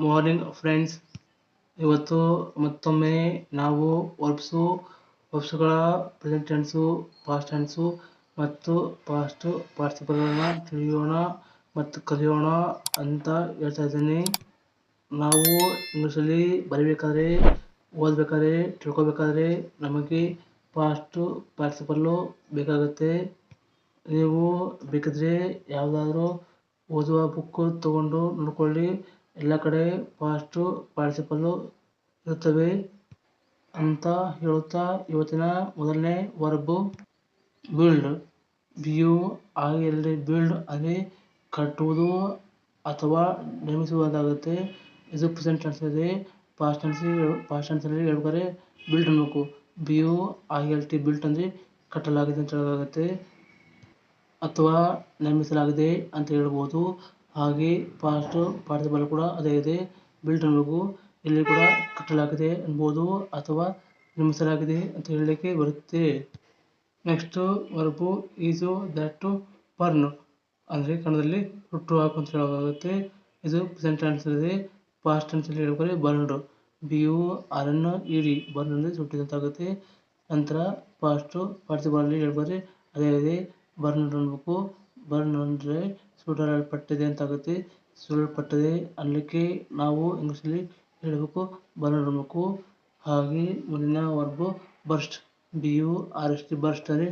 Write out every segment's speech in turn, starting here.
Morning friends ಇವತ್ತು ಮತ್ತೊಮ್ಮೆ ನಾವು ವರ್ಬ್ಸು, ವರ್ಬ್ಸ್ಗಳ ಪ್ರೆಸೆಂಟ್ ಟೆನ್ಸು ಪಾಸ್ಟ್ ಟೆನ್ಸು ಮತ್ತು ಪಾಸ್ಟ್ ಪಾರ್ಟಿಸಿಪಲ್ಗಳನ್ನ ತಿಳಿಯೋಣ ಮತ್ತು ಕಲಿಯೋಣ ಅಂತ ಹೇಳ್ತಾ ಇದ್ದೀನಿ. ನಾವು ಇಂಗ್ಲೀಷಲ್ಲಿ ಬರೀಬೇಕಾದ್ರೆ, ಓದಬೇಕಾದ್ರೆ, ತಿಳ್ಕೊಬೇಕಾದ್ರೆ ನಮಗೆ ಪಾಸ್ಟು ಪಾರ್ಟಿಸಿಪಲ್ಲು ಬೇಕಾಗುತ್ತೆ. ನೀವು ಬೇಕಿದ್ರೆ ಯಾವುದಾದ್ರೂ ಓದುವ ಬುಕ್ಕು ತಗೊಂಡು ನೋಡ್ಕೊಳ್ಳಿ. ಎಲ್ಲ ಕಡೆ ಪಾಸ್ಟು ಪಾರ್ಟಿಸಿಪಲ್ಲು ಇರುತ್ತವೆ ಅಂತ ಹೇಳುತ್ತಾ ಇವತ್ತಿನ ಮೊದಲನೇ verb build B U I L D build ಅಲ್ಲಿ ಕಟ್ಟುವುದು ಅಥವಾ ನಿರ್ಮಿಸುವುದಾಗುತ್ತೆ. ಇದು ಪ್ರೆಸೆಂಟ್ ಟೆನ್ಸ್ ಇದೆ. ಪಾಸ್ಟ್ ಟೆನ್ಸ್ ಪಾಸ್ಟ್ ಟೆನ್ಸಲ್ಲಿ ಹೇಳ್ಬೇಕಾದ್ರೆ ಬಿಲ್ಡ್ ಅನ್ನಬೇಕು. B U I L T built ಅಂದರೆ ಕಟ್ಟಲಾಗಿದೆ ಅಂತ ಹೇಳಲಾಗುತ್ತೆ. ಅಥವಾ ನಿರ್ಮಿಸಲಾಗಿದೆ ಅಂತ ಹೇಳ್ಬೋದು. ಹಾಗೆ ಪಾಸ್ಟ್ ಪಾರ್ಟಿಸಿಪಲ್ ಕೂಡ ಅದೇ ಇದೆ. ಅನ್ನಬೇಕು ಇಲ್ಲಿ ಕೂಡ ಕಟ್ಟಲಾಗಿದೆ ಅನ್ಬೋದು ಅಥವಾ ನಿರ್ಮಿಸಲಾಗಿದೆ ಅಂತ ಹೇಳಲಿಕ್ಕೆ ಬರುತ್ತೆ. Next verb is that burn ಅಂದರೆ ಕನ್ನಡದಲ್ಲಿ ಹುಟ್ಟು ಹಾಕು ಅಂತ ಹೇಳಲಾಗುತ್ತೆ. ಇದು ಪ್ರೆಸೆಂಟ್ ಟೆನ್ಸ್ ಇದೆ. ಪಾಸ್ಟ್ ಟೆನ್ಸಲ್ಲಿ ಹೇಳ್ಬೇಕಾದ್ರೆ burned B U R N E D burn ಅಂದರೆ ಸುಟ್ಟಿದಂತಾಗುತ್ತೆ. ನಂತರ ಪಾಸ್ಟು ಪಾರ್ಟಿಸಿಪಲಲ್ಲಿ ಹೇಳ್ಬೇಕಾದ್ರೆ ಅದೇ ಇದೆ. ಬರ್ನ್ಡ್ ಅನ್ಬೇಕು ಬರ್ನ್ ಅಂದರೆ ಸುಡಲ್ಪಟ್ಟಿದೆ ಅಂತಾಗುತ್ತೆ. ಸುಡಲ್ಪಟ್ಟಿದೆ. ಅಲ್ಲಿಗೆ ನಾವು ಇಂಗ್ಲೀಷಲ್ಲಿ ಹೇಳಬೇಕು. ಬರ್ನ್ ಅನ್ಬೇಕು ಹಾಗೆ ಮುಂದಿನ verb burst. B U R S T burst ಅಂದರೆ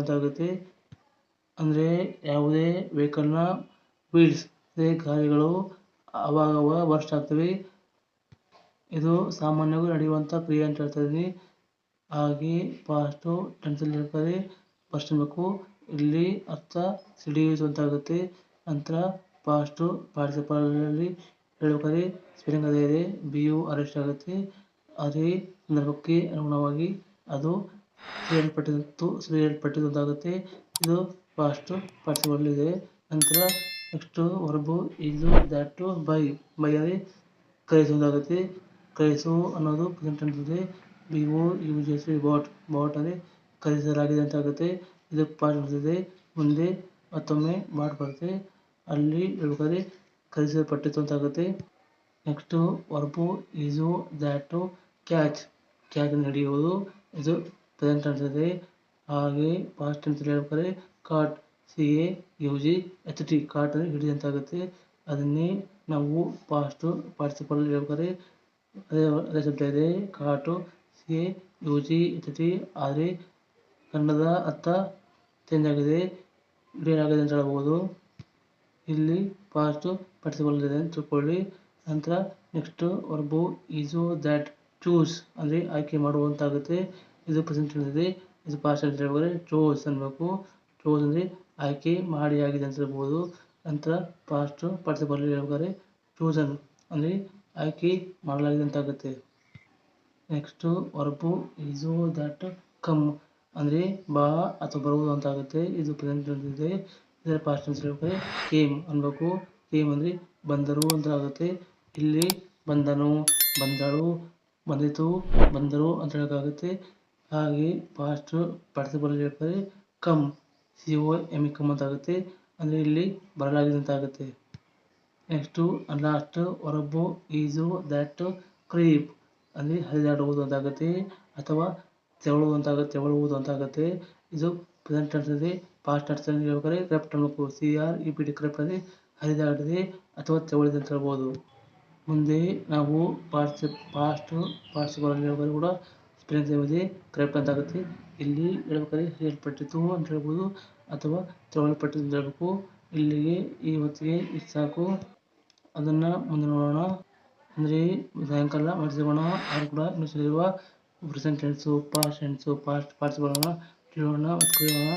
ಅಂತ ಆಗುತ್ತೆ ಅಂದರೆ ಯಾವುದೇ ವೆಹಿಕಲ್ನ ವೀಲ್ಸ್, ಅದೇ ಗಾಲಿಗಳು ಅವಾಗ ಬರ್ಸ್ಟ್ ಆಗ್ತವೆ. ಇದು ಸಾಮಾನ್ಯವಾಗಿ ನಡೆಯುವಂಥ ಕ್ರಿಯೆ ಅಂತ ಹೇಳ್ತಾ ಇದ್ದೀನಿ. ಹಾಗೆ ಪಾಸ್ಟು ಟೆನ್ಸಲ್ಲಿ ಇರ್ತದೆ. ಬರ್ಸ್ಟ್ ಅನ್ಬೇಕು ಇಲ್ಲಿ ಅತ್ತ ಸಿಡಿಯುವಂತಾಗುತ್ತೆ ನಂತರ ಪಾಸ್ಟು ಪಾರ್ಟಿಸಿಪಲಲ್ಲಿ ಹೇಳ್ಬೇಕಾದ್ರೆ ಸ್ಪೆಲ್ಲಿಂಗ್ ಅದೇ ಇದೆ ಬಿ ಯು ಅರೆಸ್ಟ್ ಆಗುತ್ತೆ. ಅದೇ ಸಂದರ್ಭಕ್ಕೆ ಅನುಗುಣವಾಗಿ ಅದು ಸುರಿಯಲ್ಪಟ್ಟಿದ್ದು ಅಂತಾಗುತ್ತೆ ಇದು ಪಾಸ್ಟು ಪಾರ್ಟಿಸಿಪಲ್ ಇದೆ ನಂತರ ನೆಕ್ಸ್ಟು ವರ್ಬು ಇದು ದ್ಯಾಟು ಬೈ ಬೈ ಅಲ್ಲಿ ಕಳಿಸುವುದಾಗುತ್ತೆ ಕಳಿಸು ಅನ್ನೋದು ಪ್ರೆಸೆಂಟ್ ಟೆನ್ಸ್ ಇದೆ B O U G S bought bought ಅಂದರೆ ಖರೀದಿಸಲಾಗಿದೆ ಅಂತ ಆಗುತ್ತೆ ಇದು ಇದೆ ಮುಂದೆ ಮತ್ತೊಮ್ಮೆ ಮಾಡ್ ಬರುತ್ತೆ. ಅಲ್ಲಿ ಹೇಳ್ಬೇಕಾದ್ರೆ ಖರೀದಿಸಲ್ಪಟ್ಟಿತ್ತು ಅಂತ ಆಗುತ್ತೆ next verb is that catch catch ಹಿಡಿಯುವುದು ಇದು ಪ್ರೆಸೆಂಟ್ ಟೆನ್ಸ್ ಇದೆ ಹಾಗೆ ಪಾಸ್ಟ್ ಟೆನ್ಸಲ್ಲಿ ಹೇಳ್ಬೇಕಾದ್ರೆ caught C A U G H T caught ಅಂದರೆ ಆಗುತ್ತೆ ಅದನ್ನೇ ನಾವು ಪಾಸ್ಟು ಪಾರ್ಟಿಸಿಪಲ್ ಹೇಳ್ಬೇಕಾದ್ರೆ ಅದೇ ಅದೇ ಶಬ್ದ ಇದೆ. Caught C A U G H T ಆದರೆ ಕನ್ನಡದ ಅರ್ಥ ಚೇಂಜ್ ಆಗಿದೆ ಹಿಡಿಯಲಾಗಿದೆ ಅಂತ ಹೇಳ್ಬೋದು ಇಲ್ಲಿ ಪಾಸ್ಟ್ ಇದೆ ಅಂತ ತಿಳ್ಕೊಳ್ಳಿ. ನಂತರ next verb is that choose ಅಂದರೆ ಆಯ್ಕೆ ಮಾಡುವಂತಾಗುತ್ತೆ. ಇದು ಪ್ರೆಸೆಂಟ್ ಇದೆ ಇದು ಪಾಸ್ಟ್ ಅಂತ ಹೇಳ್ಬೇಕಾದ್ರೆ ಚೋಸ್ ಅನ್ಬೇಕು. ಚೋಸ್ ಅಂದರೆ ಆಯ್ಕೆ ಮಾಡಿ ಆಗಿದೆ ಅಂತ ಹೇಳ್ಬೋದು. ನಂತರ ಪಾಸ್ಟ್ ಪಾರ್ಟಿಸಿಪಲ್ ಹೇಳ್ಬೇಕಾದ್ರೆ ಚೂಸನ್ ಅಂದರೆ ಆಯ್ಕೆ ಮಾಡಲಾಗಿದೆ ಅಂತಾಗುತ್ತೆ. Next verb is that come ಅಂದರೆ ಬಾ ಅಥವಾ ಬರುವುದು ಅಂತಾಗುತ್ತೆ. ಇದು ಪ್ರೆಸೆಂಟ್ ಇದೆ ಇದರ ಪಾಸ್ಟ್ ಟೆನ್ಸ್ ಹೇಳ್ಬೇಕಾದ್ರೆ ಕೇಮ್ ಅನ್ಬೇಕು. ಕೇಮ್ ಅಂದರೆ ಬಂದರು ಅಂತ ಆಗುತ್ತೆ ಇಲ್ಲಿ ಬಂದನು, ಬಂದಳು, ಬಂದಿತು, ಬಂದರು ಅಂತ ಹೇಳೋಕ್ಕಾಗುತ್ತೆ. ಹಾಗೆ ಪಾಸ್ಟ್ ಪಾರ್ಟಿಸಿಪಲ್ ಹೇಳ್ತಾರೆ come C O M E come ಅಂತ ಆಗುತ್ತೆ ಅಂದರೆ ಇಲ್ಲಿ ಬರಲಾಗಿದೆ ಅಂತ ಆಗುತ್ತೆ ನೆಕ್ಸ್ಟು ಲಾಸ್ಟ್ ಹೊರಬು, ಈಜು ದ್ಯಾಟ್ ಕ್ರೀಪ್ ಅಂದರೆ ಹರಿದಾಡುವುದು ಅಂತಾಗುತ್ತೆ. ಅಥವಾ ತೆವಳುವುದು ಅಂತಾಗುತ್ತೆ ತೆವಳುವುದು ಅಂತಾಗುತ್ತೆ ಇದು ಪ್ರೆಸೆಂಟ್ ಟೆನ್ಸ್ ಇದೆ ಪಾಸ್ಟ್ ಟೆನ್ಸಲ್ಲಿ ಹೇಳ್ಬೇಕಾದ್ರೆ ಕ್ರೆಪ್ಟ್ ಅನ್ಬೇಕು C R E P T crept ಅಂದರೆ ಹರಿದಾಡಿದೆ ಅಥವಾ ತೆವಳಿದೆ ಅಂತ ಹೇಳ್ಬೋದು. ಮುಂದೆ ನಾವು ಪಾಸ್ಟ್ ಪಾಸ್ಟ್ ಪಾರ್ಟಿಸಿಪಲ್ ಹೇಳ್ಬೇಕಾದ್ರೆ ಕೂಡ ಸ್ಪ್ರಿಂಗ್ ಇದೆ ಕ್ರೆಪ್ಟ್ ಅಂತ ಆಗುತ್ತೆ ಇಲ್ಲಿ ಹೇಳ್ಬೇಕಾದ್ರೆ ಹರಿಯಲ್ಪಟ್ಟಿತು ಅಂತ ಹೇಳ್ಬೋದು ಅಥವಾ ತೆವಳಲ್ಪಟ್ಟಿತು ಅಂತ ಹೇಳ್ಬೇಕು. ಇಲ್ಲಿಗೆ ಈ ಹೊತ್ತಿಗೆ ಇಷ್ಟು ಸಾಕು. ಅದನ್ನು ಮುಂದೆ ನೋಡೋಣ. ಅಂದರೆ ಸಾಯಂಕಾಲ ಮಾಡಿಸಿಗೋಣ ಅದು ಕೂಡ ಇಂಗ್ಲೀಷಲ್ಲಿರುವ present tense past tense past ಪಾರ್ಟ್ಸ್ಗಳನ್ನು ತಿಳಿಯೋಣ ಕೇಳೋಣ.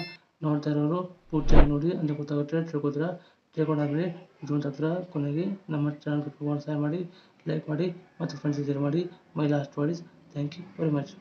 ನೋಡ್ತಾ ಇರೋರು ಪೂರ್ತಿಯಾಗಿ ನೋಡಿ ಅಂತ ಗೊತ್ತಾಗುತ್ತೆ, ತಿಳ್ಕೊತೀರ? ತಿಳ್ಕೊಂಡಾದ್ಮೇಲೆ ಇದು ಹತ್ರ ಕೊನೆಗೆ ನಮ್ಮ ಚಾನಲ್ ಸಹಾಯ ಮಾಡಿ ಲೈಕ್ ಮಾಡಿ ಮತ್ತು ಫ್ರೆಂಡ್ಸ್ ಶೇರ್ ಮಾಡಿ my last word is thank you very much